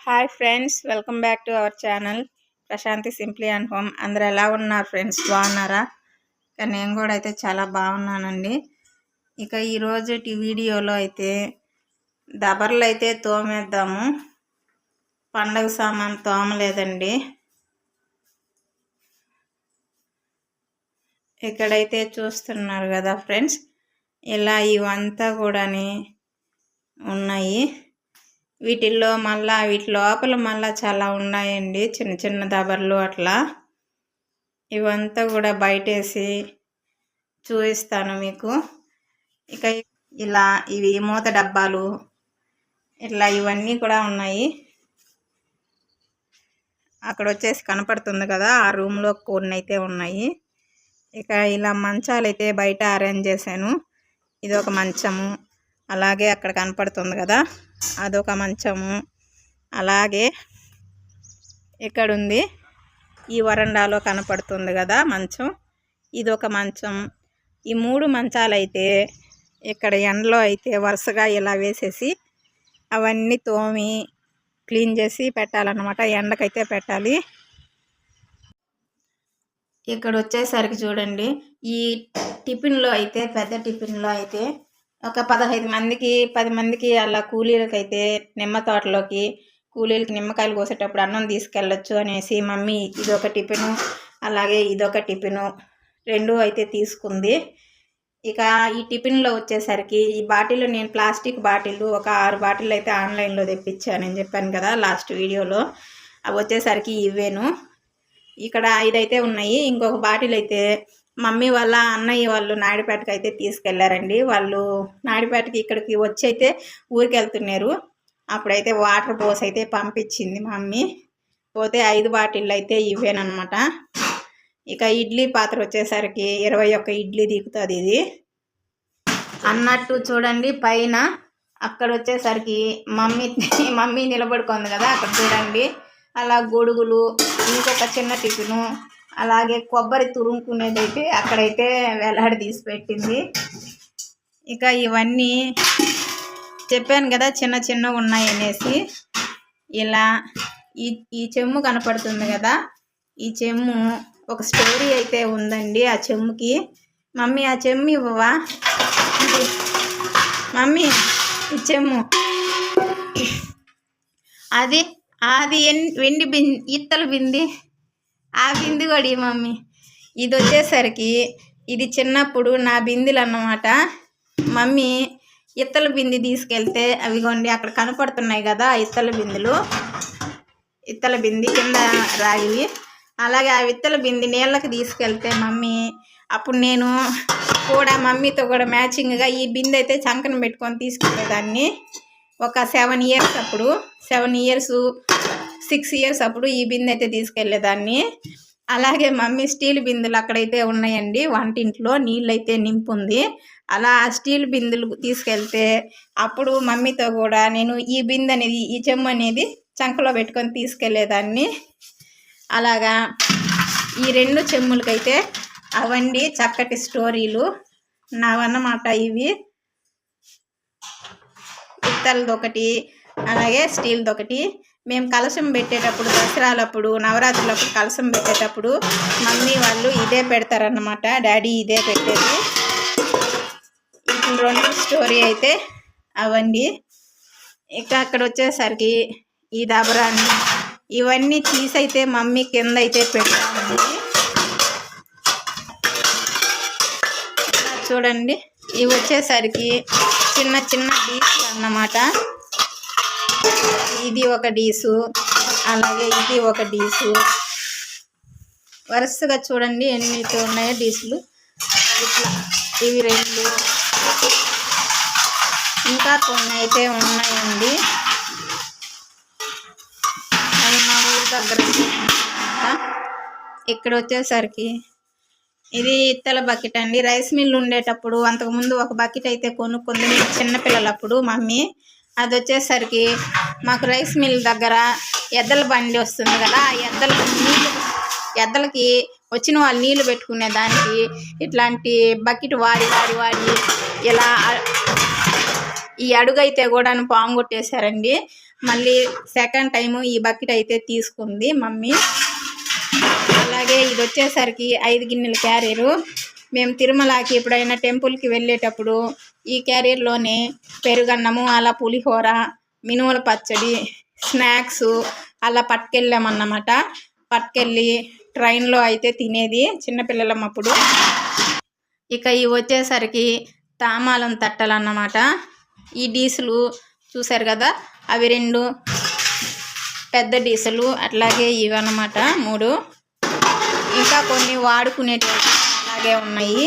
Hi friends welcome back to our channel Prashanti simply and home అందరు ఎలా ఉన్నారు friends బాగున్నారా? ఇక నేను కూడా అయితే చాలా బాగున్నానండి. ఇక ఈరోజు వీడియోలో అయితే దబర్లు అయితే తోమేద్దాము. పండగ సామాన్ తోమలేదండి. ఇక్కడైతే చూస్తున్నారు కదా ఫ్రెండ్స్ ఇలా ఇవంతా కూడాని ఉన్నాయి. వీటిల్లో మళ్ళా వీటి లోపల మళ్ళా చాలా ఉన్నాయండి. చిన్న చిన్న దబర్లు అట్లా. ఇవంతా కూడా బయటేసి చూపిస్తాను మీకు. ఇక ఇలా ఇవి మూత డబ్బాలు ఇట్లా ఇవన్నీ కూడా ఉన్నాయి. అక్కడ వచ్చేసి కనపడుతుంది కదా ఆ రూమ్లో కొన్ని అయితే ఉన్నాయి. ఇక ఇలా మంచాలు అయితే బయట అరేంజ్ చేశాను. ఇది ఒక మంచము. అలాగే అక్కడ కనపడుతుంది కదా. అదొక మంచము. అలాగే ఇక్కడ ఉంది ఈ వరండాలో కనపడుతుంది కదా మంచం. ఇదొక మంచం. ఈ మూడు మంచాలు అయితే ఇక్కడ ఎండలో అయితే వరుసగా ఇలా వేసేసి అవన్నీ తోమి క్లీన్ చేసి పెట్టాలన్నమాట. ఎండకైతే పెట్టాలి. ఇక్కడ వచ్చేసరికి చూడండి ఈ టిఫిన్లో అయితే పెద్ద టిఫిన్లో అయితే ఒక పదహైదు మందికి పది మందికి అలా కూలీలకైతే నిమ్మ తోటలోకి కూలీలకి నిమ్మకాయలు కోసేటప్పుడు అన్నం తీసుకెళ్ళొచ్చు అనేసి మమ్మీ ఇదొక టిఫిను అలాగే ఇదొక టిఫిను రెండు అయితే తీసుకుంది. ఇక ఈ టిఫిన్లో వచ్చేసరికి ఈ బాటిల్ నేను ప్లాస్టిక్ బాటిల్ ఒక ఆరు బాటిల్ అయితే ఆన్లైన్లో తెప్పించానని చెప్పాను కదా లాస్ట్ వీడియోలో. అవి వచ్చేసరికి ఇవేను. ఇక్కడ ఐదైతే ఉన్నాయి. ఇంకొక బాటిల్ అయితే మమ్మీ వాళ్ళ అన్నయ్య వాళ్ళు నాయుడుపేటకి అయితే తీసుకెళ్ళారండి. వాళ్ళు నాయుడుపేటకి ఇక్కడికి వచ్చి అయితే ఊరికి వెళ్తున్నారు అప్పుడైతే వాటర్ పోస్ అయితే పంపించింది మమ్మీ. పోతే ఐదు బాటిళ్ళు అయితే ఇవేనమాట ఇక ఇడ్లీ పాత్ర వచ్చేసరికి ఇరవై ఒక్క ఇడ్లీ దిగుతుంది ఇది. అన్నట్టు చూడండి పైన అక్కడ వచ్చేసరికి మమ్మీ మమ్మీ నిలబడుకుంది కదా అక్కడ చూడండి. అలా గొడుగులు ఇంకొక చిన్న టిఫిను అలాగే కొబ్బరి తురుముకునేదైతే అయితే అక్కడైతే వేలాడి తీసి పెట్టింది. ఇక ఇవన్నీ చెప్పాను కదా చిన్న చిన్న ఉన్నాయి అనేసి. ఇలా ఈ ఈ చెమ్ము కనపడుతుంది కదా ఈ చెమ్ము ఒక స్టోరీ అయితే ఉందండి ఆ చెమ్ముకి. మమ్మీ ఆ చెమ్ము ఇవ్వవా? మమ్మీ ఈ చెమ్ము. అది అది వెండి బిన్ ఇత్తల బింది. ఆ బింది కూడా మమ్మీ. ఇది వచ్చేసరికి ఇది చిన్నప్పుడు నా బిందులు అన్నమాట. మమ్మీ ఇత్తల బింది తీసుకెళ్తే అవిగోండి అక్కడ కనపడుతున్నాయి కదా ఇత్తల బిందులు. ఇత్తల బింది కింద రాగివి అలాగే ఆ విత్తల బింది నీళ్ళకి తీసుకెళ్తే మమ్మీ అప్పుడు నేను కూడా మమ్మీతో కూడా మ్యాచింగ్గా ఈ బిందె అయితే చంకన పెట్టుకొని తీసుకెళ్ళేదాన్ని. ఒక సెవెన్ ఇయర్స్ అప్పుడు. సెవెన్ ఇయర్స్ సిక్స్ ఇయర్స్ అప్పుడు ఈ బిందె అయితే తీసుకెళ్ళేదాన్ని అలాగే మమ్మీ స్టీల్ బిందులు అక్కడైతే ఉన్నాయండి. వంటింట్లో నీళ్ళు అయితే నింపుంది. అలా స్టీల్ బిందులు తీసుకెళ్తే అప్పుడు మమ్మీతో కూడా నేను ఈ బిందె అనేది ఈ చెమ్ము అనేది చంకలో పెట్టుకొని తీసుకెళ్ళేదాన్ని అలాగా ఈ రెండు చెమ్ములకైతే అవండి చక్కటి స్టోరీలు. నావన్నమాట ఇవి. పిత్తలదొకటి అలాగే స్టీల్ది ఒకటి మేము కలశం పెట్టేటప్పుడు దసరాలప్పుడు నవరాత్రులప్పుడు కలశం పెట్టేటప్పుడు మమ్మీ వాళ్ళు ఇదే పెడతారన్నమాట. డాడీ ఇదే పెట్టేది. ఇప్పుడు రెండు స్టోరీ అయితే అవండి. ఇక అక్కడ వచ్చేసరికి ఈ దబరాన్ని ఇవన్నీ తీసైతే మమ్మీ కింద అయితే పెట్టామండి చూడండి. ఇవి వచ్చేసరికి చిన్న చిన్న డీస్లు అన్నమాట. ఇది ఒక డీసు అలాగే ఇది ఒక డీసు. వరుసగా చూడండి ఎన్ని ఉన్నాయో డీసులు? ఇట్లా ఇవి రెండు. ఇంకా కొన్ని అయితే ఉన్నాయండి. అవి మా ఊరి దగ్గర ఇక్కడ వచ్చేసరికి ఇది ఇత్తల బకెట్ అండి. రైస్ మిల్ ఉండేటప్పుడు అంతకుముందు ఒక బకెట్ అయితే కొనుక్కుంది. చిన్నపిల్లలప్పుడు మమ్మీ అది వచ్చేసరికి మాకు రైస్ మిల్ దగ్గర ఎద్దల బండి వస్తుంది కదా ఆ ఎద్దల నీళ్ళు ఎద్దలకి వచ్చిన వాళ్ళు నీళ్ళు పెట్టుకునే దానికి ఇట్లాంటి బకెట్ వాడి వాడి వాడి ఇలా ఈ అడుగైతే కూడా పాము కొట్టేశారండి. మళ్ళీ సెకండ్ టైము ఈ బకెట్ అయితే తీసుకుంది మమ్మీ. అలాగే ఇది వచ్చేసరికి ఐదు గిన్నెల క్యారీరు. మేము తిరుమలకి ఎప్పుడైనా టెంపుల్కి వెళ్ళేటప్పుడు ఈ క్యారియర్లోనే పెరుగన్నము అలా పులిహోర మినుముల పచ్చడి స్నాక్స్ అలా పట్టుకెళ్ళామన్నమాట. పట్టుకెళ్ళి ట్రైన్లో అయితే తినేది చిన్నపిల్లలం అప్పుడు ఇక ఇవి వచ్చేసరికి తామాలం తట్టలు అన్నమాట ఈ డీసులు చూశారు కదా? అవి రెండు పెద్ద డీసెలు అట్లాగే ఇవి అన్నమాట మూడు. ఇంకా కొన్ని వాడుకునేటివి అలాగే ఉన్నాయి.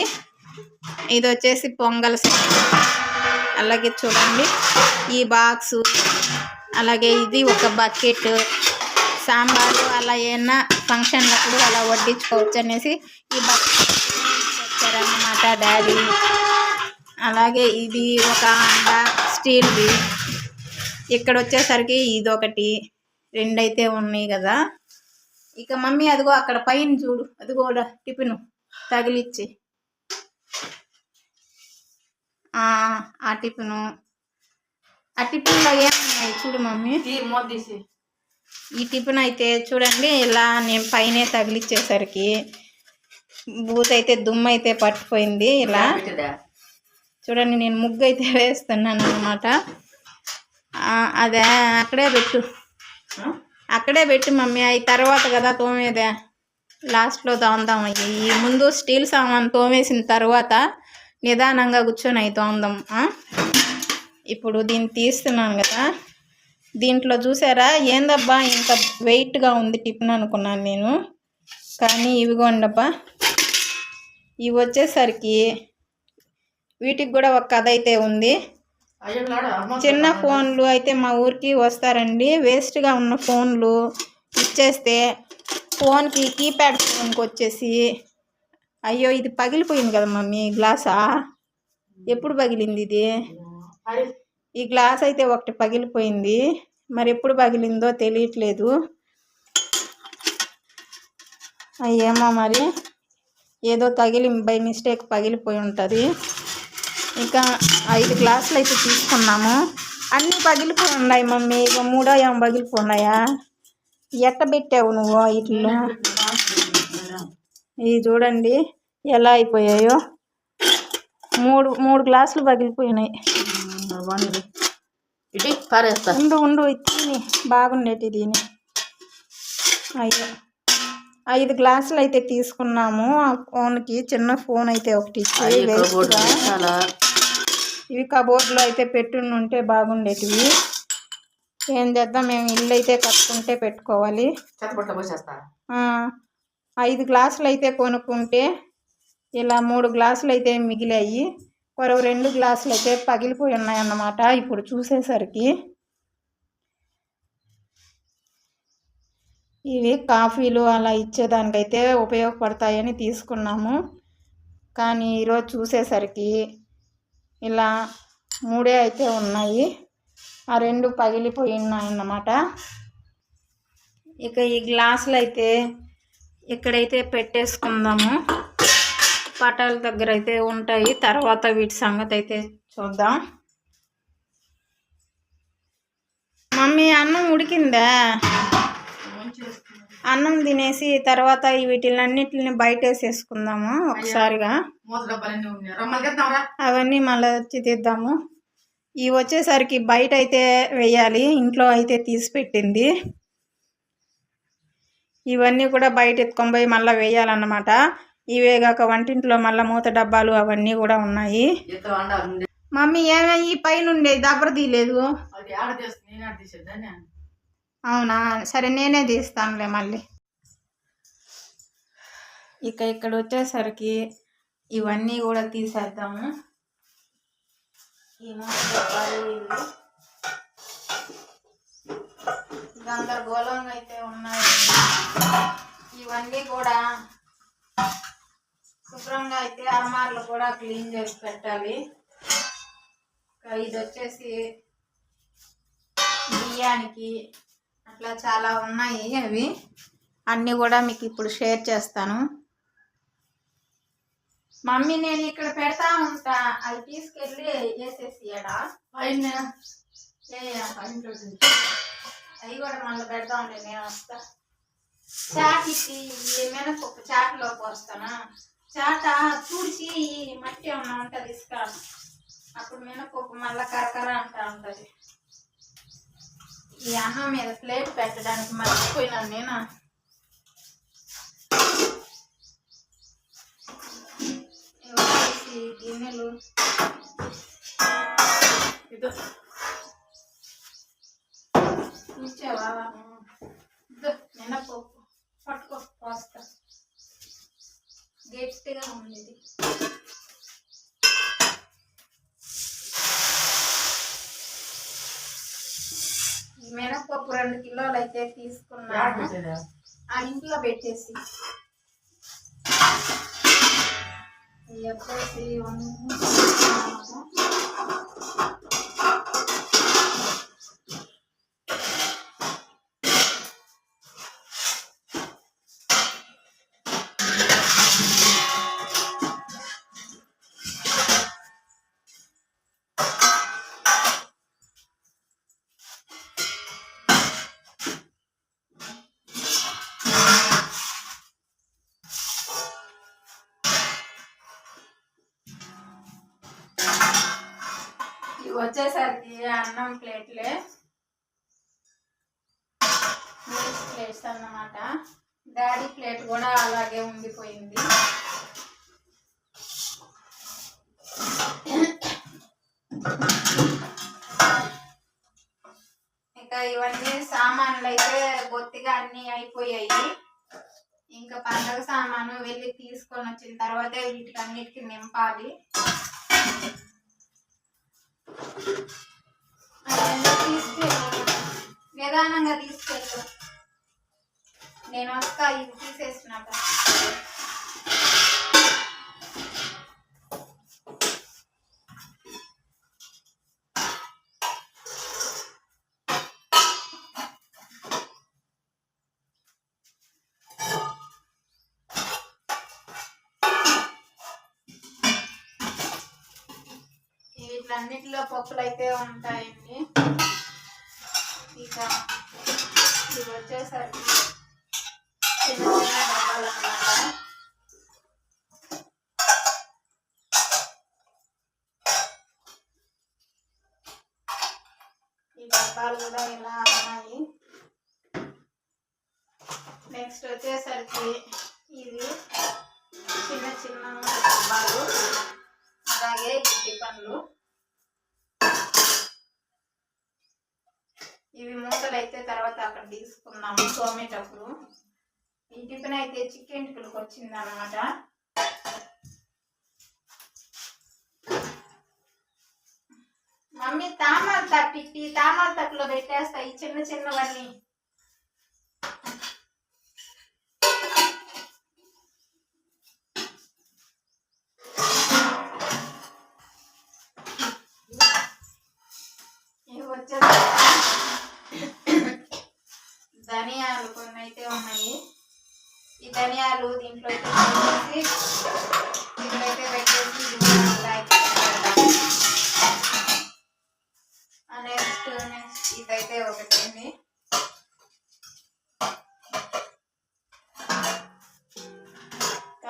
ఇది వచ్చేసి పొంగల్ అలాగే చూడండి. ఈ బాక్సు అలాగే ఇది ఒక బకెట్. సాంబారు అలా ఏమైనా ఫంక్షన్లప్పుడు అలా వడ్డించుకోవచ్చు అనేసి ఈ బకెట్ తెచ్చారన్నమాట డాడీ. అలాగే ఇది ఒక అండ స్టీల్ది ఇక్కడ వచ్చేసరికి ఇది ఒకటి రెండైతే ఉన్నాయి కదా. ఇక మమ్మీ అదిగో అక్కడ పైన చూడు. అదిగో టిఫిన్. తగిలిచ్చి. ఆ ఆ టిఫిను. ఆ టిఫిన్లో ఏమున్నాయి చూడు మమ్మీ? ఈ టిఫిన్ అయితే చూడండి ఇలా నేను పైనే తగిలిచ్చేసరికి బూత్ అయితే దుమ్ము అయితే పట్టిపోయింది ఇలా చూడండి నేను ముగ్గు అయితే వేస్తున్నాను అనమాట అదే అక్కడే పెట్టు. అక్కడే పెట్టు మమ్మీ అవి తర్వాత కదా తోమేదే. లాస్ట్లో తోముదాం. అయ్యి ఈ ముందు స్టీల్ సామాన్ తోమేసిన తర్వాత నిదానంగా కూర్చొని అవి తోముదాం. ఇప్పుడు దీన్ని తీస్తున్నాను కదా. దీంట్లో చూసారా? ఏందబ్బా ఇంత వెయిట్గా ఉంది టిఫిన్ అనుకున్నాను నేను. కానీ ఇవిగోండబ్బా. ఇవి వచ్చేసరికి వీటికి కూడా ఒక కథ అయితే ఉంది. చిన్న ఫోన్లు అయితే మా ఊరికి వస్తారండి. వేస్ట్గా ఉన్న ఫోన్లు ఇచ్చేస్తే ఫోన్కి కీప్యాడ్ ఫోన్కి వచ్చేసి అయ్యో ఇది పగిలిపోయింది కదా మమ్మీ గ్లాసా? ఎప్పుడు పగిలింది ఇది? ఈ గ్లాస్ అయితే ఒకటి పగిలిపోయింది. మరి ఎప్పుడు పగిలిందో తెలియట్లేదు. అయ్యేమో మరి ఏదో తగిలి బై మిస్టేక్ పగిలిపోయి ఉంటుంది. ఇంకా ఐదు గ్లాసులు అయితే తీసుకున్నాము. అన్నీ పగిలిపోయి ఉన్నాయి మమ్మీ. ఇక మూడో ఏమో పగిలిపోయినాయా ఎట్ట పెట్టావు నువ్వు వీటిలో ఇవి చూడండి ఎలా అయిపోయాయో. మూడు మూడు గ్లాసులు పగిలిపోయినాయి. ఉండు ఉండు ఇది తిని. బాగుండేటి దీని? అయ్యో. ఐదు గ్లాసులు అయితే తీసుకున్నాము. ఆ ఫోన్కి చిన్న ఫోన్ అయితే ఒకటి ఇచ్చి ఇవి కబోర్డ్లో అయితే పెట్టుని ఉంటే బాగుండేటివి. ఏం చేద్దాం? మేము ఇల్లు అయితే కట్టుకుంటే పెట్టుకోవాలి. ఐదు గ్లాసులు అయితే కొనుక్కుంటే ఇలా మూడు గ్లాసులు అయితే మిగిలాయి. మరో రెండు గ్లాసులు అయితే పగిలిపోయి ఉన్నాయన్నమాట ఇప్పుడు చూసేసరికి. ఇవి కాఫీలు అలా ఇచ్చేదానికైతే ఉపయోగపడతాయని తీసుకున్నాము. కానీ ఈరోజు చూసేసరికి ఇలా మూడే అయితే ఉన్నాయి. ఆ రెండు పగిలిపోయి ఉన్నాయన్నమాట ఇక ఈ గ్లాసులు అయితే ఇక్కడైతే పెట్టేసుకుందాము పటాల దగ్గర అయితే ఉంటాయి. తర్వాత వీటి సంగతి అయితే చూద్దాం. మమ్మీ అన్నం ఉడికిందా? అన్నం తినేసి తర్వాత వీటిలన్నిటిని బయట వేసేసుకుందాము ఒకసారిగా అవన్నీ మళ్ళీ వచ్చి తీద్దాము. ఇవి వచ్చేసరికి బయట అయితే వేయాలి ఇంట్లో అయితే తీసి పెట్టింది. ఇవన్నీ కూడా బయట ఎత్తుకొని పోయి మళ్ళీ వేయాలన్నమాట. ఇవే కాక వంటింట్లో మళ్ళీ మూత డబ్బాలు అవన్నీ కూడా ఉన్నాయి. మమ్మీ ఏమే ఈ పైన ఉండే దబ్బర తీయలేదు. అవునా? సరే నేనే తీస్తానులే మళ్ళీ. ఇక ఇక్కడ వచ్చేసరికి ఇవన్నీ కూడా తీసేద్దాము. ఈ గందరగోళంగా అయితే ఉన్నాయి. ఇవన్నీ కూడా శుభ్రంగా అయితే అలమార్లు కూడా క్లీన్ చేసి పెట్టాలి. ఇది వచ్చేసి బియ్యానికి అట్లా చాలా ఉన్నాయి అవి. అన్నీ కూడా మీకు ఇప్పుడు షేర్ చేస్తాను. మమ్మీ నేను ఇక్కడ పెడతా ఉంటా. అవి తీసుకెళ్ళి వేసేసి పైన ఏ అవి కూడా మళ్ళీ పెడదాంలే నేను వస్తా. చాట్ ఇచ్చి ఈ మినపప్పు చాట్లో పోస్తానా చాట తుడిచి మట్టి ఏమన్నా ఉంటుంది ఇసుక అప్పుడు మినపప్పు మళ్ళీ కరకర అంటా ఉంటుంది. ఈ అన్నం మీద ప్లేట్ పెట్టడానికి మర్చిపోయినాను నేను? వచ్చేసి గిన్నెలు. ఇదో. ఇచ్చావా ఇదో మినపప్పు పట్టుకో పోస్తా. గట్టిగా ఉంది ఇది. ఈ మినపప్పు రెండు కిలోలు అయితే తీసుకున్నాను? ఆ ఇంట్లో పెట్టేసి. ఇవి వచ్చేసి వంద- ఇవి వీటన్నిటిలో పప్పులు అయితే ఉంటాయండి. ఇక ఇవి వచ్చేసరికి చిన్న చిన్న డబ్బాలు అన్నమాట. ఈ డబ్బాలు కూడా ఇలా ఉన్నాయి. నెక్స్ట్ వచ్చేసరికి ఇది చిన్న చిన్న డబ్బాలు. అలాగే గుడ్డి పండ్లు ఇవి మూతలు అయితే తర్వాత అక్కడ తీసుకున్నాము తోమేటప్పుడు. ఈ టిఫిన్ అయితే చికెన్ టిఫిన్కి వచ్చింది అనమాట మమ్మీ తామర తట్టు తామర తప్పులో పెట్టేస్తా ఈ చిన్న చిన్నవన్నీ. ధనియాలు కొన్ని అయితే ఉన్నాయి. ఈ ధనియాలు దీంట్లో అయితే పెట్టేసి దీంట్లో అయితే పెట్టేసి అయితే నెక్స్ట్ నెక్స్ట్ ఇదైతే ఒకటి ఉంది.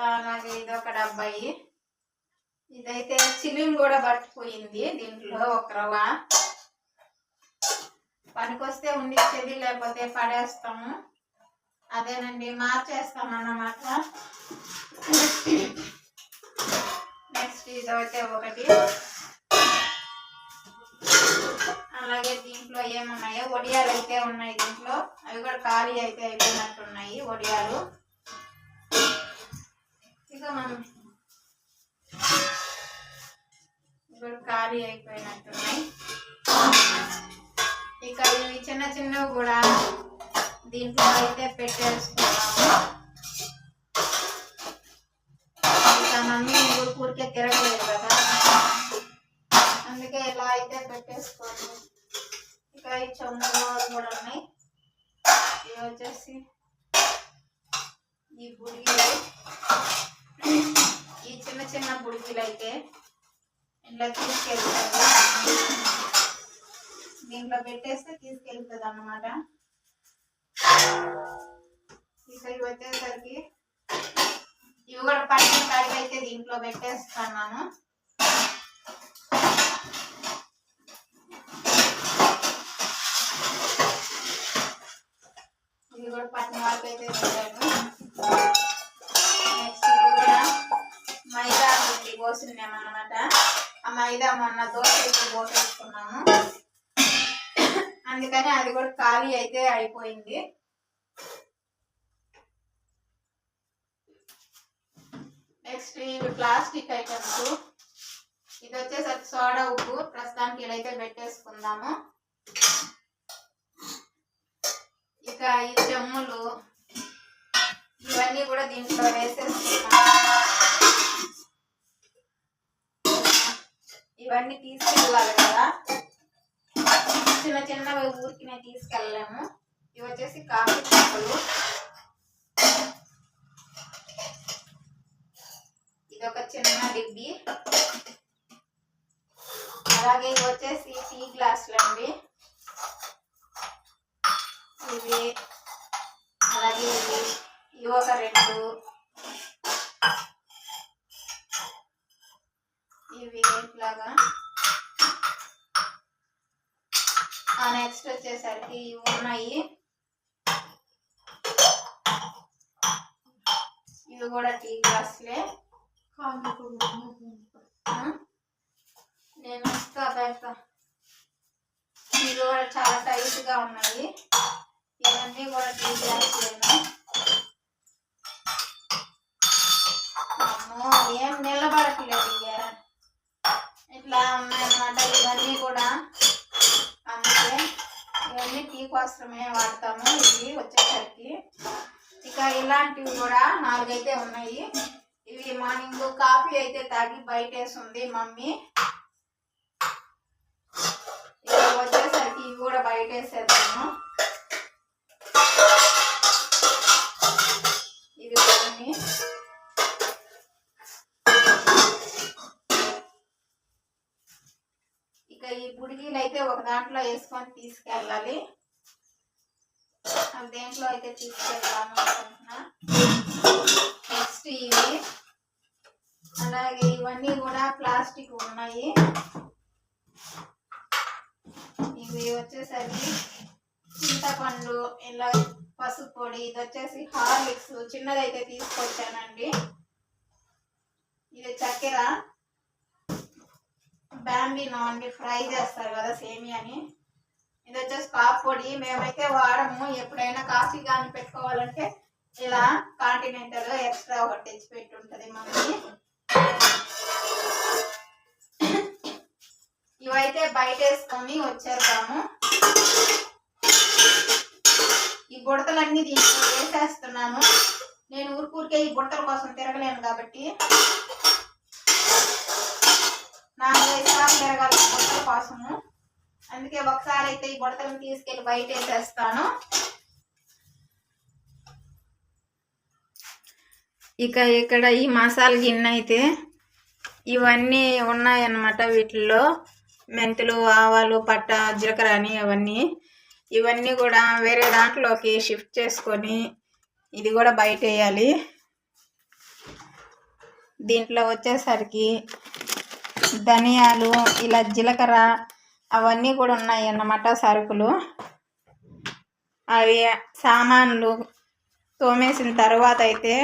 అలాగే ఇది ఒక డబ్బాయి ఇదైతే చిల్లింగ్ కూడా పట్టుకుపోయింది దీంట్లో ఒక రవ్వ పనికొస్తే ఉండిచ్చేది లేకపోతే పడేస్తాము. అదేనండి మార్చేస్తాం అన్నమాట నెక్స్ట్ ఇదైతే ఒకటి. అలాగే దీంట్లో ఏమున్నాయో వడియాలు అయితే ఉన్నాయి దీంట్లో. అవి కూడా ఖాళీ అయితే అయిపోయినట్టున్నాయి వడియాలు ఇక మనం ఇప్పుడు ఖాళీ అయిపోయినట్టున్నాయి. ఇక ఇవి చిన్న చిన్నవి కూడా దీంట్లో అయితే పెట్టేసుకున్నాము ఇక మమ్మీ ఊరు ఊరికే తిరగలేదు కదా. అందుకే ఇలా అయితే పెట్టేసుకోండి. ఇక ఈ చొమ్మలు కూడా ఉన్నాయి. ఇవి వచ్చేసి ఈ బుడిగిలు. ఈ చిన్న చిన్న బుడిగిలు అయితే ఇలా తీసుకెళ్తారు దీంట్లో పెట్టేస్తే తీసుకెళ్తుంది అన్నమాట ఇక్కడికి వచ్చేసరికి ఇవి కూడా పట్టిన కడిగి అయితే దీంట్లో పెట్టేస్తున్నాను. ఇది కూడా పట్టిన వాళ్ళకి అయితే పెట్టాను. నెక్స్ట్ కూడా మైదా పోసినామన్నమాట ఆ మైదా మొన్న దోశ పోసేసుకున్నాము అందుకని అది కూడా ఖాళీ అయితే అయిపోయింది. నెక్స్ట్ ఇవి ప్లాస్టిక్ ఐటమ్స్. ఇది వచ్చేసరికి సోడా ఉప్పు. ప్రస్తుతానికి ఇదైతే పెట్టేసుకుందాము. ఇక ఈ చెమ్ములు ఇవన్నీ కూడా దీంట్లో వేసేసుకున్నాము ఇవన్నీ తీసుకెళ్ళాలి కదా. చిన్న చిన్నవి నేను తీసుకెళ్ళాము. ఇవి వచ్చేసి కాఫీ కప్పులు ఇది ఒక చిన్న డిబ్బి. అలాగే ఇవి వచ్చేసి టీ గ్లాసులు అండి ఇవి అలాగే ఇవి ఇవి ఒక రెండు ఇవి ఇట్లాగా నెక్స్ట్ వచ్చేసరికి ఇవి ఉన్నాయి ఇవి కూడా టీ గ్లాసులే ఆ? నేను వస్తా పెడతా ఇవి కూడా చాలా టైట్గా ఉన్నాయి. ఇవన్నీ కూడా టీ అమ్మో ఏం నిలబడట్లేదు ఇక ఇట్లా ఉన్నాయన్నమాట ఇవన్నీ కూడా అందుకే ఇవన్నీ టీ కోసమే వాడతాము. ఇవి వచ్చేసరికి ఇక ఇలాంటివి కూడా నాలుగైతే ఉన్నాయి. ఇవి మార్నింగ్ కాఫీ అయితే తాగి బయట మమ్మీ. ఇక కూడా బయట వేసేద్దాము ఇది కొన్ని. ఇక ఈ బుడిగీలు అయితే ఒక దాంట్లో వేసుకొని తీసుకెళ్ళాలి. దేంట్లో అయితే తీసుకెళ్దాము అనుకుంటున్నా. నెక్స్ట్ ఇవి. అలాగే ఇవన్నీ కూడా ప్లాస్టిక్ ఉన్నాయి. ఇవి వచ్చేసరికి చింతపండు ఇలా పసుపు పొడి ఇది వచ్చేసి హార్లిక్స్ చిన్నదైతే తీసుకొచ్చానండి. ఇది చక్కెర బ్యాంబీనో అండి ఫ్రై చేస్తారు కదా సేమియాని. ఇది వచ్చేసి కాఫీ పొడి మేమైతే వాడము. ఎప్పుడైనా కాఫీ కానీ పెట్టుకోవాలంటే ఇలా కాంటినెంటల్ ఎక్స్ట్రా ఒకటి తెచ్చి పెట్టి ఉంటుంది మమ్మీ. ఇవైతే బయట వేసుకొని వచ్చేద్దాము. ఈ బుడతలన్నీ దీంట్లో వేసేస్తున్నాను. నేను ఊరికూరికే ఈ బుడతల కోసం తిరగలేను కాబట్టి నాలుగైదు సార్లు తిరగాలి బుడతల కోసము. అందుకే ఒకసారి అయితే ఈ బుడతలను తీసుకెళ్ళి బయట వేసేస్తాను ఇక ఇక్కడ ఈ మసాలా గిన్నె అయితే ఇవన్నీ ఉన్నాయన్నమాట వీటిల్లో. మెంతులు ఆవాలు పట్ట జీలకర్ర అని అవన్నీ ఇవన్నీ కూడా వేరే దాంట్లోకి షిఫ్ట్ చేసుకొని ఇది కూడా బయట వేయాలి. దీంట్లో వచ్చేసరికి ధనియాలు ఇలా జీలకర్ర అవన్నీ కూడా ఉన్నాయి అన్నమాట సరుకులు. అవి సామాన్లు తోమేసిన తర్వాత అయితే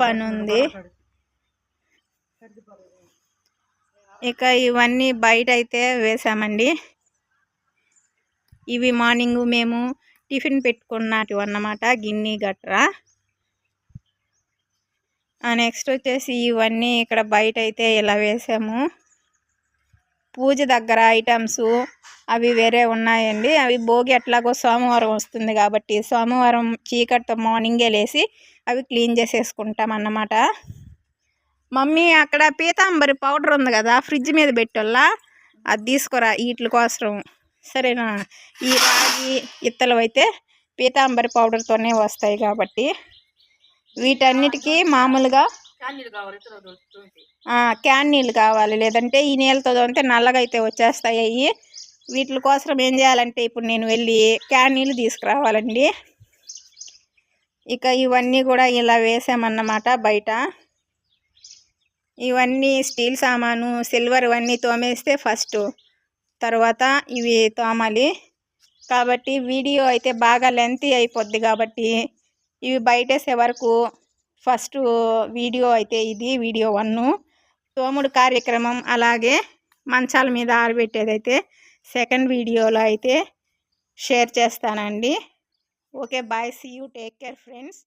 పని ఉంది ఇక ఇవన్నీ బయట అయితే వేసామండి. ఇవి మార్నింగ్ మేము టిఫిన్ పెట్టుకున్నటివి అన్నమాట గిన్నె గట్రా. నెక్స్ట్ వచ్చేసి ఇవన్నీ ఇక్కడ బయట అయితే ఇలా వేసాము? పూజ దగ్గర ఐటమ్స్ అవి వేరే ఉన్నాయండి. అవి భోగి ఎట్లాగో సోమవారం వస్తుంది కాబట్టి సోమవారం చీకటితో మార్నింగే లేసి అవి క్లీన్ చేసేసుకుంటాం అన్నమాట. మమ్మీ అక్కడ పీతాంబరి పౌడర్ ఉంది కదా ఫ్రిడ్జ్ మీద పెట్టొల్లా? అది తీసుకురా వీటి కోసం సరేనా? ఈ రాగి ఇత్తలు అయితే పీతాంబరి పౌడర్తోనే వస్తాయి కాబట్టి వీటన్నిటికీ మామూలుగా కావాలి క్యాన్ నీళ్ళు కావాలి. లేదంటే ఈ నీళ్ళతో తోమితే నల్లగా అయితే వచ్చేస్తాయి అవి వీటి కోసం ఏం చేయాలంటే ఇప్పుడు నేను వెళ్ళి క్యాన్ నీళ్ళు తీసుకురావాలండి. ఇక ఇవన్నీ కూడా ఇలా వేసామన్నమాట బయట. ఇవన్నీ స్టీల్ సామాను సిల్వర్ ఇవన్నీ తోమేస్తే ఫస్ట్. తర్వాత ఇవి తోమాలి. కాబట్టి వీడియో అయితే బాగా లెంతీ అయిపోద్ది కాబట్టి ఇవి బయటేసే వరకు ఫస్ట్ వీడియో అయితే ఇది వీడియో వన్ తోముడు కార్యక్రమం అలాగే మంచాల మీద ఆరబెట్టేదైతే సెకండ్ వీడియోలో అయితే షేర్ చేస్తానండి. Okay bye see you take care friends.